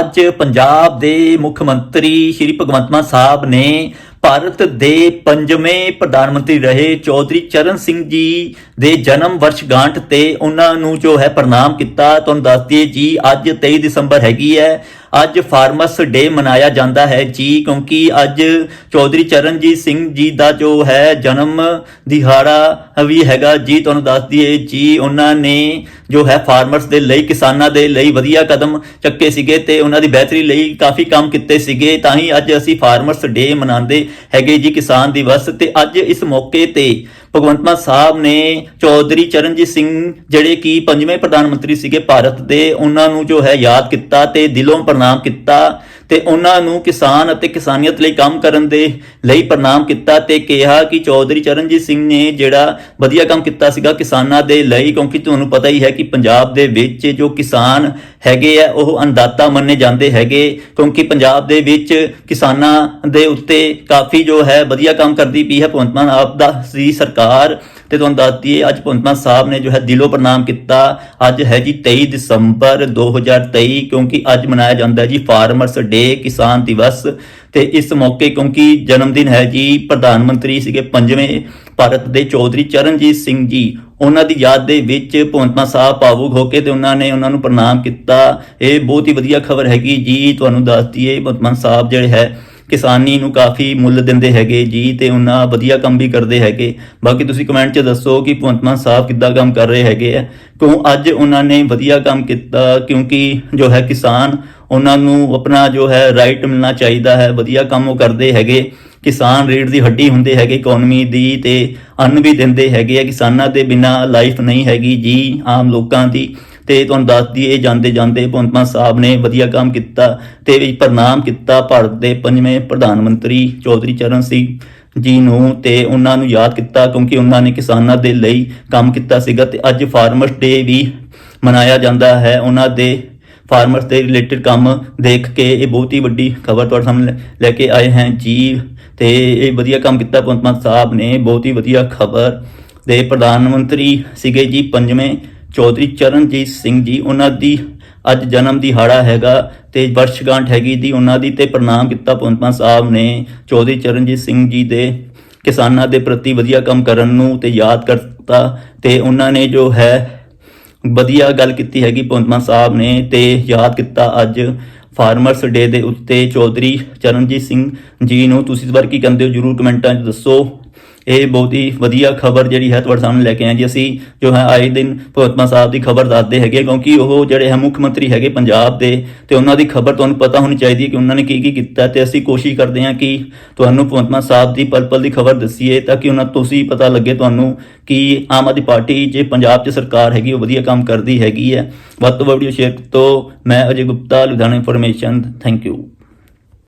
ਅੱਜ ਪੰਜਾਬ ਦੇ ਮੁੱਖ ਮੰਤਰੀ ਸ਼੍ਰੀ ਭਗਵੰਤ ਮਾਨ ਸਾਹਿਬ ਨੇ ਭਾਰਤ ਦੇ ਪੰਜਵੇਂ ਪ੍ਰਧਾਨ ਮੰਤਰੀ ਰਹੇ ਚੌਧਰੀ ਚਰਨ ਸਿੰਘ ਜੀ ਦੇ ਜਨਮ ਵਰਸ਼ਗਾਂਠ ਤੇ ਉਹਨਾਂ ਨੂੰ ਜੋ ਹੈ ਪ੍ਰਣਾਮ ਕੀਤਾ। ਤੁਹਾਨੂੰ ਦੱਸ ਦਈਏ ਜੀ, ਅੱਜ 23 ਦਸੰਬਰ ਹੈਗੀ ਹੈ। ਅੱਜ ਫਾਰਮਰਸ ਡੇ ਮਨਾਇਆ ਜਾਂਦਾ ਹੈ ਜੀ, ਕਿਉਂਕਿ ਅੱਜ ਚੌਧਰੀ ਚਰਨਜੀਤ ਸਿੰਘ ਜੀ ਦਾ ਜੋ ਹੈ ਜਨਮ ਦਿਹਾੜਾ ਵੀ ਹੈਗਾ ਜੀ, ਤੁਹਾਨੂੰ ਦੱਸ ਦਈਏ ਜੀ, ਉਹਨਾਂ ਨੇ ਜੋ ਹੈ ਫਾਰਮਰਸ ਦੇ ਲਈ, ਕਿਸਾਨਾਂ ਦੇ ਲਈ ਵਧੀਆ ਕਦਮ ਚੱਕੇ ਸੀਗੇ ਤੇ ਉਹਨਾਂ ਦੀ ਬਿਹਤਰੀ ਲਈ ਕਾਫੀ ਕੰਮ ਕੀਤੇ ਸੀਗੇ। ਤਾਂ ਹੀ ਅੱਜ ਅਸੀਂ ਫਾਰਮਰਸ ਡੇ ਮਨਾਉਂਦੇ ਹੈਗੇ ਜੀ ਕਿਸਾਨ ਦਿਵਸ ਤੇ ਅੱਜ ਇਸ ਮੌਕੇ ਤੇ ਭਗਵੰਤ ਮਾਨ ਸਾਹਿਬ ਨੇ ਚੌਧਰੀ ਚਰਨਜੀਤ ਸਿੰਘ ਜਿਹੜੇ ਕਿ ਪੰਜਵੇਂ ਪ੍ਰਧਾਨ ਮੰਤਰੀ ਸੀਗੇ ਭਾਰਤ ਦੇ, ਉਹਨਾਂ ਨੂੰ ਜੋ ਹੈ ਯਾਦ ਕੀਤਾ ਤੇ ਦਿਲੋਂ ਪ੍ਰਣਾਮ ਕੀਤਾ। ਤੇ ਉਹਨਾਂ ਨੂੰ ਕਿਸਾਨ ਅਤੇ ਕਿਸਾਨੀਅਤ ਲਈ ਕੰਮ ਕਰਨ ਦੇ ਲਈ ਪ੍ਰਣਾਮ ਕੀਤਾ ਤੇ ਕਿਹਾ ਕਿ ਚੌਧਰੀ ਚਰਨਜੀਤ ਸਿੰਘ ਨੇ ਜਿਹੜਾ ਵਧੀਆ ਕੰਮ ਕੀਤਾ ਸੀਗਾ ਕਿਸਾਨਾਂ ਦੇ ਲਈ, ਕਿਉਂਕਿ ਤੁਹਾਨੂੰ ਪਤਾ ਹੀ ਹੈ ਕਿ ਪੰਜਾਬ ਦੇ ਵਿੱਚ ਜੋ ਕਿਸਾਨ ਹੈਗੇ ਆ, ਉਹ ਅੰਦਾਤਾ ਮੰਨੇ ਜਾਂਦੇ ਹੈਗੇ, ਕਿਉਂਕਿ ਪੰਜਾਬ ਦੇ ਵਿੱਚ ਕਿਸਾਨਾਂ ਦੇ ਉੱਤੇ ਕਾਫੀ ਜੋ ਹੈ ਵਧੀਆ ਕੰਮ ਕਰਦੀ ਪਈ ਹੈ ਭਗਵੰਤ ਮਾਨ ਆਪ ਦਾ ਸੀ ਸਰਕਾਰ ਤੇ ਤੁਹਾਨੂੰ ਦੱਸਦੀ ਦਈਏ, ਅੱਜ ਭਗਵੰਤ ਮਾਨ ਸਾਹਿਬ ਨੇ ਜੋ ਹੈ ਦਿਲੋਂ ਪ੍ਰਣਾਮ ਕੀਤਾ। ਅੱਜ ਹੈ ਜੀ 23 ਦਸੰਬਰ 2023 ਕਿਉਂਕਿ ਅੱਜ ਮਨਾਇਆ ਜਾਂਦਾ ਹੈ ਜੀ ਫਾਰਮਰਸ ਡੇ ਕਿਸਾਨ ਦਿਵਸ ਤੇ ਇਸ ਮੌਕੇ ਕਿਉਂਕਿ ਜਨਮ ਦਿਨ ਹੈ ਜੀ, ਪ੍ਰਧਾਨ ਮੰਤਰੀ ਸੀਗੇ ਪੰਜਵੇਂ ਭਾਰਤ ਦੇ ਚੌਧਰੀ ਚਰਨਜੀਤ ਸਿੰਘ ਜੀ। ਉਹਨਾਂ ਦੀ ਯਾਦ ਦੇ ਵਿੱਚ ਭਗਵੰਤ ਮਾਨ ਸਾਹਿਬ ਭਾਵੁਕ ਹੋ ਕੇ ਤੇ ਉਹਨਾਂ ਨੇ ਉਹਨਾਂ ਨੂੰ ਪ੍ਰਣਾਮ ਕੀਤਾ। ਇਹ ਬਹੁਤ ਹੀ ਵਧੀਆ ਖਬਰ ਹੈਗੀ ਜੀ, ਤੁਹਾਨੂੰ ਦੱਸ ਦਈਏ, ਭਗਵੰਤ ਮਾਨ ਸਾਹਿਬ ਜਿਹੜੇ ਹੈ, ਕਿਸਾਨੀ ਨੂੰ ਕਾਫੀ ਮੁੱਲ ਦਿੰਦੇ ਹੈਗੇ ਜੀ ਤੇ ਉਹਨਾਂ ਵਧੀਆ ਕੰਮ ਵੀ ਕਰਦੇ ਹੈਗੇ। ਬਾਕੀ ਤੁਸੀਂ ਕਮੈਂਟ 'ਚ ਦੱਸੋ ਕਿ ਭਗਵੰਤ ਮਾਨ ਸਾਹਿਬ ਕਿੱਦਾਂ ਕੰਮ ਕਰ ਰਹੇ ਹੈਗੇ ਆ। ਕਿਉਂ ਅੱਜ ਉਹਨਾਂ ਨੇ ਵਧੀਆ ਕੰਮ ਕੀਤਾ, ਕਿਉਂਕਿ ਜੋ ਹੈ ਕਿਸਾਨ ਉਹਨਾਂ ਨੂੰ ਆਪਣਾ ਜੋ ਹੈ ਰਾਈਟ ਮਿਲਣਾ ਚਾਹੀਦਾ ਹੈ, ਵਧੀਆ ਕੰਮ ਉਹ ਕਰਦੇ ਹੈਗੇ। ਕਿਸਾਨ ਰੀੜ ਦੀ ਹੱਡੀ ਹੁੰਦੇ ਹੈਗੇ ਇਕਨੋਮੀ ਦੀ ਤੇ ਅੰਨ ਵੀ ਦਿੰਦੇ ਹੈਗੇ ਆ। ਕਿਸਾਨਾਂ ਦੇ ਬਿਨਾ ਲਾਈਫ ਨਹੀਂ ਹੈਗੀ ਜੀ ਆਮ ਲੋਕਾਂ ਦੀ। ਤੇ ਤੁਹਾਨੂੰ ਦੱਸ ਦਈਏ ਜਾਂਦੇ ਜਾਂਦੇ ਭਗਵੰਤ ਮਾਨ ਸਾਹਿਬ ਨੇ ਵਧੀਆ ਕੰਮ ਕੀਤਾ ਤੇ ਵੀ ਪ੍ਰਣਾਮ ਕੀਤਾ ਭਾਰਤ ਦੇ ਪੰਜਵੇਂ ਪ੍ਰਧਾਨ ਮੰਤਰੀ ਚੌਧਰੀ ਚਰਨ ਸਿੰਘ ਜੀ ਨੂੰ ਤੇ ਉਹਨਾਂ ਨੂੰ ਯਾਦ ਕੀਤਾ ਕਿਉਂਕਿ ਉਹਨਾਂ ਨੇ ਕਿਸਾਨਾਂ ਦੇ ਲਈ ਕੰਮ ਕੀਤਾ ਸੀਗਾ ਤੇ ਅੱਜ ਫਾਰਮਰਸ ਡੇ ਵੀ ਮਨਾਇਆ ਜਾਂਦਾ ਹੈ। ਉਹਨਾਂ ਦੇ ਫਾਰਮਰਸ ਦੇ ਰਿਲੇਟਡ ਕੰਮ ਦੇਖ ਕੇ ਇਹ ਬਹੁਤ ਹੀ ਵੱਡੀ ਖਬਰ ਤੁਹਾਡੇ ਸਾਹਮਣੇ ਲੈ ਕੇ ਆਏ ਹਾਂ। ਜੀ ਤੇ ਇਹ ਵਧੀਆ ਕੰਮ ਕੀਤਾ ਭਗਵੰਤ ਮਾਨ ਸਾਹਿਬ ਨੇ, ਬਹੁਤ ਹੀ ਵਧੀਆ ਖਬਰ ਦੇ ਪ੍ਰਧਾਨ ਮੰਤਰੀ ਸੀਗੇ ਜੀ ਪੰਜਵੇਂ ਚੌਧਰੀ ਚਰਨਜੀਤ ਸਿੰਘ ਜੀ। ਉਹਨਾਂ ਦੀ ਅੱਜ ਜਨਮ ਦਿਹਾੜਾ ਹੈਗਾ ਤੇ ਵਰਸ਼ਗਾਂਠ ਹੈਗੀ ਦੀ ਉਹਨਾਂ ਦੀ ਤੇ ਪ੍ਰਣਾਮ ਕੀਤਾ ਭਗਵੰਤ ਮਾਨ ਸਾਹਿਬ ਨੇ। ਚੌਧਰੀ ਚਰਨਜੀਤ ਸਿੰਘ ਜੀ ਦੇ ਕਿਸਾਨਾਂ ਦੇ ਪ੍ਰਤੀ ਵਧੀਆ ਕੰਮ ਕਰਨ ਨੂੰ ਤੇ ਯਾਦ ਕਰਤਾ ਤੇ ਉਹਨਾਂ ਨੇ ਜੋ ਹੈ ਵਧੀਆ ਗੱਲ ਕੀਤੀ ਹੈਗੀ ਭਗਵੰਤ ਸਾਹਿਬ ਨੇ ਤੇ ਯਾਦ ਕੀਤਾ ਅੱਜ ਫਾਰਮਰਸ ਡੇ ਦੇ ਉੱਤੇ ਚੌਧਰੀ ਚਰਨਜੀਤ ਸਿੰਘ ਜੀ ਨੂੰ। ਤੁਸੀਂ ਇਸ ਵਾਰ ਕੀ ਕਹਿੰਦੇ ਹੋ? ਜਰੂਰ ਕਮੈਂਟਾਂ 'ਚ ਦੱਸੋ। ਇਹ ਬਹੁਤ ਹੀ ਵਧੀਆ ਖਬਰ ਜਿਹੜੀ ਹੈ ਤੁਹਾਡੇ ਸਾਹਮਣੇ ਲੈ ਕੇ ਆਏ ਜੀ। ਅਸੀਂ ਜੋ ਹੈ ਆਏ ਦਿਨ ਭਗਵੰਤ ਮਾਨ ਸਾਹਿਬ ਦੀ ਖਬਰ ਦੱਸਦੇ ਹੈਗੇ ਕਿਉਂਕਿ ਉਹ ਜਿਹੜੇ ਹੈ ਮੁੱਖ ਮੰਤਰੀ ਹੈਗੇ ਪੰਜਾਬ ਦੇ, ਤੇ ਉਹਨਾਂ ਦੀ ਖਬਰ ਤੁਹਾਨੂੰ ਪਤਾ ਹੋਣੀ ਚਾਹੀਦੀ ਹੈ ਕਿ ਉਹਨਾਂ ਨੇ ਕੀ ਕੀ ਕੀਤਾ ਤੇ ਅਸੀਂ ਕੋਸ਼ਿਸ਼ ਕਰਦੇ ਹਾਂ ਕਿ ਤੁਹਾਨੂੰ ਭਗਵੰਤ ਮਾਨ ਸਾਹਿਬ ਦੀ ਪਲ ਪਲ ਦੀ ਖਬਰ ਦੱਸੀਏ, ਤਾਂ ਕਿ ਉਹਨਾਂ ਤੁਸੀਂ ਪਤਾ ਲੱਗੇ ਤੁਹਾਨੂੰ ਕਿ ਆਮ ਆਦਮੀ ਪਾਰਟੀ ਜੇ ਪੰਜਾਬ 'ਚ ਸਰਕਾਰ ਹੈਗੀ, ਉਹ ਵਧੀਆ ਕੰਮ ਕਰਦੀ ਹੈਗੀ ਹੈ। ਵੱਧ ਤੋਂ ਵੱਧ ਵੀਡੀਓ ਸ਼ੇਅਰ ਤੋਂ ਮੈਂ Ajay Gupta, Ludhiana information thank you